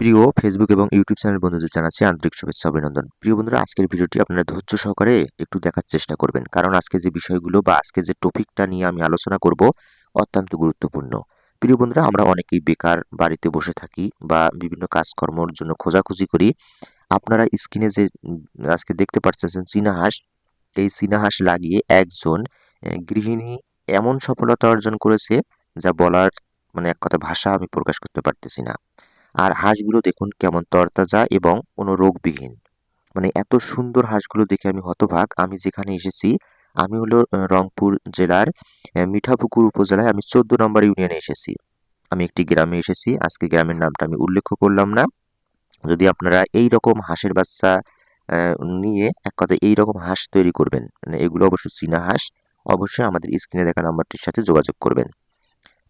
প্রিয় ফেসবুক এবং YouTube channel বন্ধুদের জানাচ্ছি আন্তরিক শুভেচ্ছা, অভিনন্দন। প্রিয় বন্ধুরা, আজকের ভিডিওটি আপনারা ধৈর্য সহকারে একটু দেখার চেষ্টা করবেন। কারণ আজকে যে বিষয়গুলো বা আজকে যে টপিকটা নিয়ে আমি আলোচনা করব অত্যন্ত গুরুত্বপূর্ণ। প্রিয় বন্ধুরা, আমরা অনেকেই বেকার বাড়িতে বসে থাকি বা বিভিন্ন কাজকর্মর জন্য খোঁজাখুঁজি করি। আপনারা স্ক্রিনে যে আজকে দেখতে পাচ্ছেন চীনা হাঁস, এই চীনা হাঁস লাগিয়ে একজন গৃহিণী এমন সফলতা অর্জন করেছে যা বলার মানে এক কথা ভাষা আমি প্রকাশ করতে পারতেছি না। আর হাঁসগুলো দেখুন কেমন তরতাজা এবং কোনো রোগবিহীন মানে এত সুন্দর হাঁসগুলো দেখে আমি হতভাগ। আমি যেখানে এসেছি, আমি হলো রংপুর জেলার মিঠাপুকুর উপজেলায় আমি চোদ্দ নম্বর ইউনিয়নে এসেছি। আমি একটি গ্রামে এসেছি। আজকে গ্রামের নামটা আমি উল্লেখ করলাম না। যদি আপনারা এই রকম হাঁসের বাচ্চা নিয়ে এক কথা এই রকম হাঁস তৈরি করবেন মানে এগুলো অবশ্যই চীনা হাঁস, অবশ্যই আমাদের স্ক্রিনে দেখা নাম্বারটির সাথে যোগাযোগ করবেন।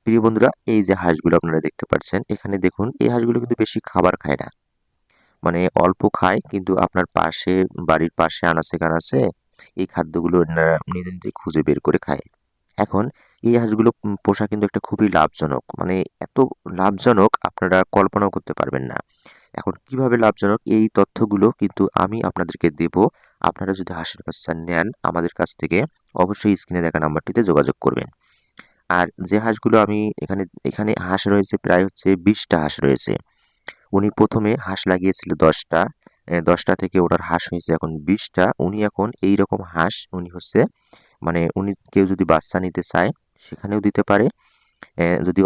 প্রিয় বন্ধুরা, এই যে হাঁসগুলো আপনারা দেখতে পাচ্ছেন, এখানে দেখুন, এই হাঁসগুলো কিন্তু বেশি খাবার খায় না। মানে অল্প খায়, কিন্তু আপনার পাশে, বাড়ির পাশে, আনাচে কানাচে এই খাদ্যগুলো নিজে নিজে খুঁজে বের করে খায়। এখন এই হাঁসগুলো পোষা কিন্তু একটা খুবই লাভজনক। মানে এত লাভজনক আপনারা কল্পনাও করতে পারবেন না। এখন কীভাবে লাভজনক? এই তথ্যগুলো কিন্তু আমি আপনাদেরকে দেব। আপনারা যদি হাঁসের বাচ্চা নেন, আমাদের কাছ থেকে অবশ্যই স্ক্রিনে দেখা নাম্বারটিতে যোগাযোগ করবেন। আর যে হাঁসগুলো আমি এখানে এখানে হাঁস রয়েছে প্রায় হচ্ছে বিশটা হাঁস রয়েছে। উনি প্রথমে হাঁস লাগিয়েছিল দশটা দশটা থেকে ওনার হাঁস হয়েছে এখন বিশটা। উনি এখন এই রকম হাঁস উনি হচ্ছে মানে উনি কেউ যদি বাচ্চা নিতে চায় সেখানেও দিতে পারে। যদি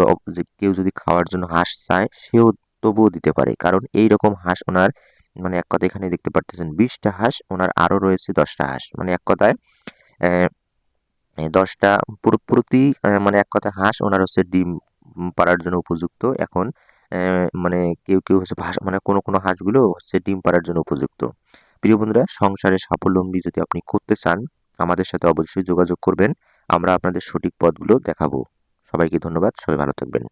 কেউ যদি খাওয়ার জন্য হাঁস চায় সেও তবুও দিতে পারে। কারণ এই রকম হাঁস ওনার মানে এক কথা এখানে দেখতে পারতেছেন, বিশটা হাঁস ওনার আরও রয়েছে দশটা হাঁস। মানে এক কথায় দশটা প্রতি মানে এক কথা হাঁস ওনার হচ্ছে ডিম পাড়ার জন্য উপযুক্ত। এখন মানে কেউ কেউ হচ্ছে হাঁস মানে কোনো কোনো হাঁসগুলো হচ্ছে ডিম পাড়ার জন্য উপযুক্ত। প্রিয় বন্ধুরা, সংসারে স্বাবলম্বী যদি আপনি করতে চান, আমাদের সাথে অবশ্যই যোগাযোগ করবেন। আমরা আপনাদের সঠিক পথগুলো দেখাবো। সবাইকে ধন্যবাদ। সবাই ভালো থাকবেন।